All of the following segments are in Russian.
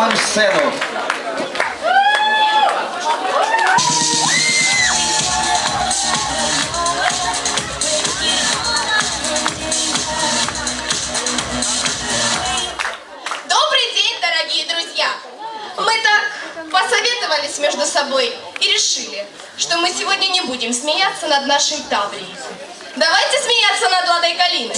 Добрый день, дорогие друзья! Мы так посоветовались между собой и решили, что мы сегодня не будем смеяться над нашей Таврией. Давайте смеяться над Ладой Калиной.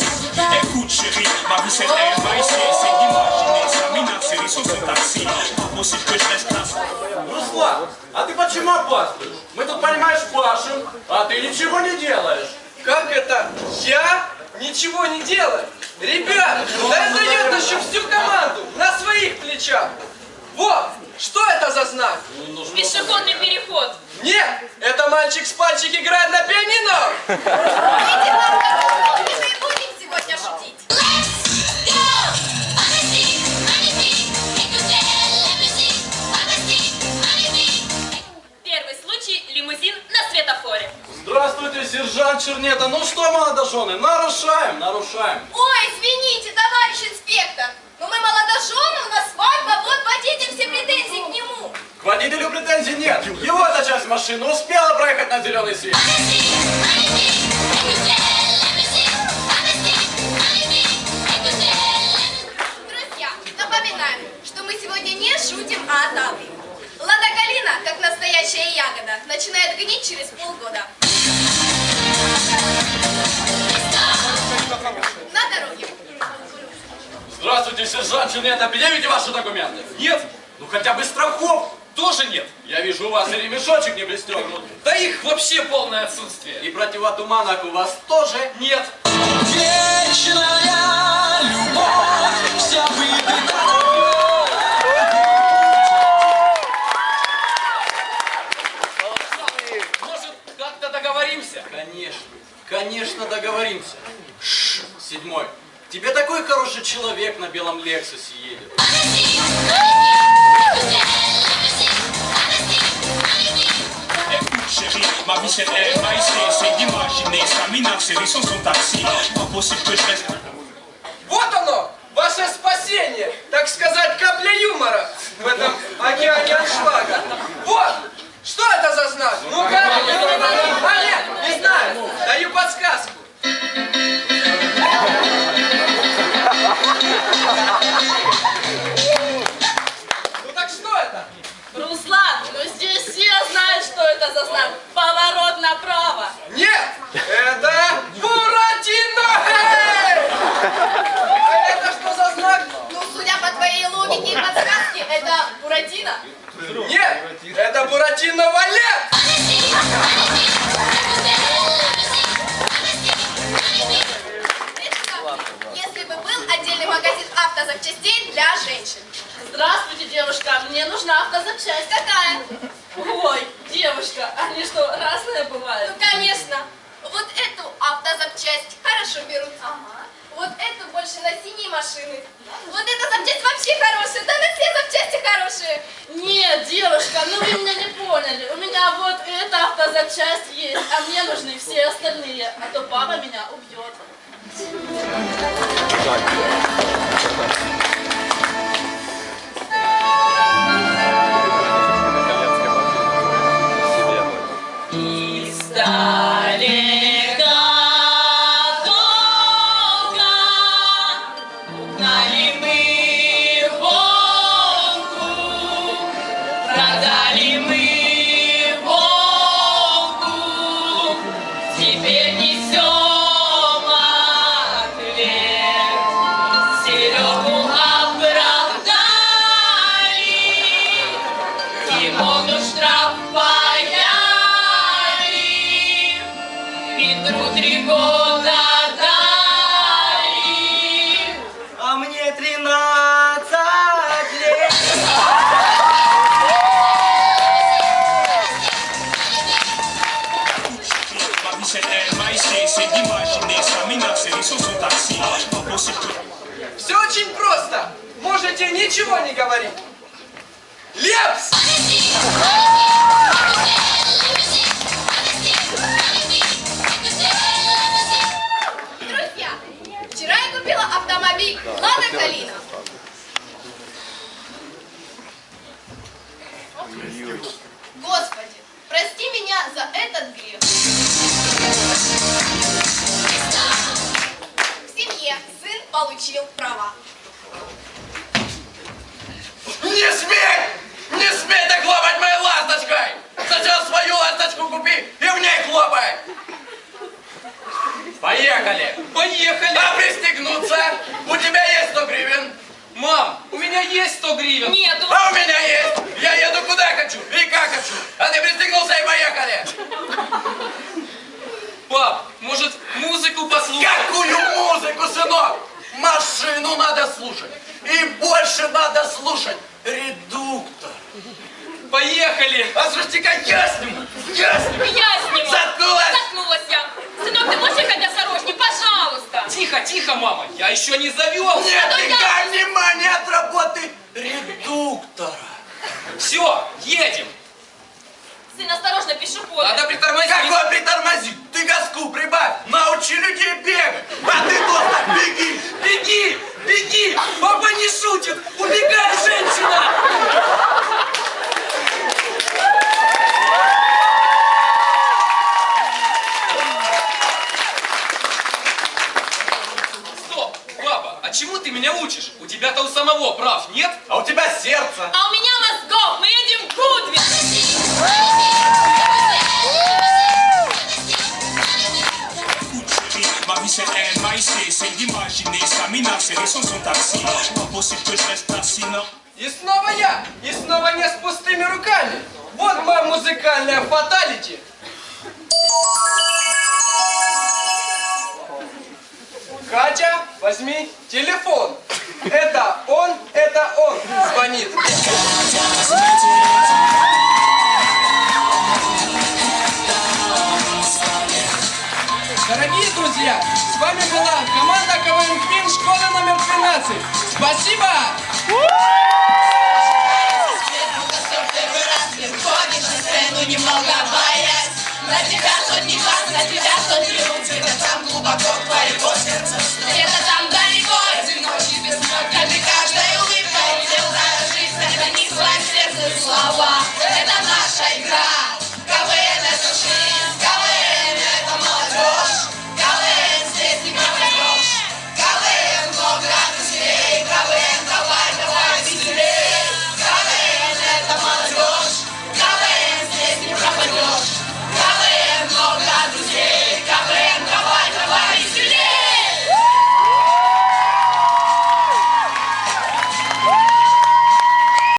Руслан, а ты почему опаздываешь? Мы тут, понимаешь, пашем, а ты ничего не делаешь. Как это? Я ничего не делаю? Ребят, да это я тащу всю команду на своих плечах. Вот, что это за знак? Пешеходный переход. Нет, это мальчик с пальчик играет на пианино. Видите, мы и будем сегодня шутить. Первый случай лимузин на светофоре. Здравствуйте, сержант Чернета. Ну что, молодожены, нарушаем, нарушаем. Ой, извините, товарищ инспектор, но мы молодожены, у нас свадьба, водителю претензий нет. Его эта часть машины успела проехать на зеленый свет. Друзья, напоминаем, что мы сегодня не шутим о Таврии. Лада Калина, как настоящая ягода, начинает гнить через полгода. На дороге. Здравствуйте, сержант Чернета. Предъявите ваши документы. Нет, ну хотя бы страхов тоже нет. Я вижу, у вас и ремешочек не пристегнут. Да их вообще полное отсутствие. И противотуманок у вас тоже Нет. Может, как-то договоримся? Конечно, конечно договоримся. Шш, седьмой. Тебе такой хороший человек на белом Лексусе едет. Czyli są, są taksi Ma que eu jest это Буратино. Нет, это Буратино Валет! Если бы был отдельный магазин автозапчастей для женщин. Здравствуйте, девушка. Мне нужна автозапчасть. Какая? Ой, девушка, они что, разные бывают? Ну, конечно. Вот эту автозапчасть хорошо берут. Вот эту больше на синие машины. Вот эта запчасть вообще хорошая. Да, на все запчасти хорошие. Нет, девушка, ну вы меня не поняли. У меня вот эта автозапчасть есть, а мне нужны все остальные, а то папа меня убьет. Тимону штраф паяли, Петру три года дали. А мне 13 лет. Все очень просто. Можете ничего не говорить. Лепс! Получил права. Не смей! Поехали! Поехали! А пристегнуться? У тебя есть 100 гривен? Мам, у меня есть 100 гривен. Нету. А у меня есть! Я еду куда хочу и как хочу! А ты пристегнулся и поехали! Пап, может музыку послушать? Какую музыку, сынок? Машину надо слушать! И больше надо слушать! Редуктор! Поехали! А слушайте, как я сниму! Я сниму! Я сниму. Заткнулась! Заткнулась я. Сынок, ты можешь? Тихо, тихо, мама, я еще не завел. Нет, Что я- никак внимания от работы редуктора! Все, едем. Сын, осторожно, пешеходы. Надо притормозить. Какой притормози? Ты газку прибавь! Научи людей бегать! А ты просто беги! Беги, беги! Папа не шутит! Убегай, женщина! Стоп, папа, а чему ты меня учишь? У тебя-то у самого прав, нет? А у тебя сердце! А у меня мозгов, мы едем в Гудвин. Écoute chérie, ma vie c'est un maïs, c'est d'imaginer ça, mina serré sans son taxi. Pas possible que je reste assis, non. И снова я! И снова не с пустыми руками! Вот моя музыкальная фаталити! Катя, возьми телефон. Это он, это он звонит. Дорогие друзья, с вами была команда КВН Квин школы номер 12. Спасибо!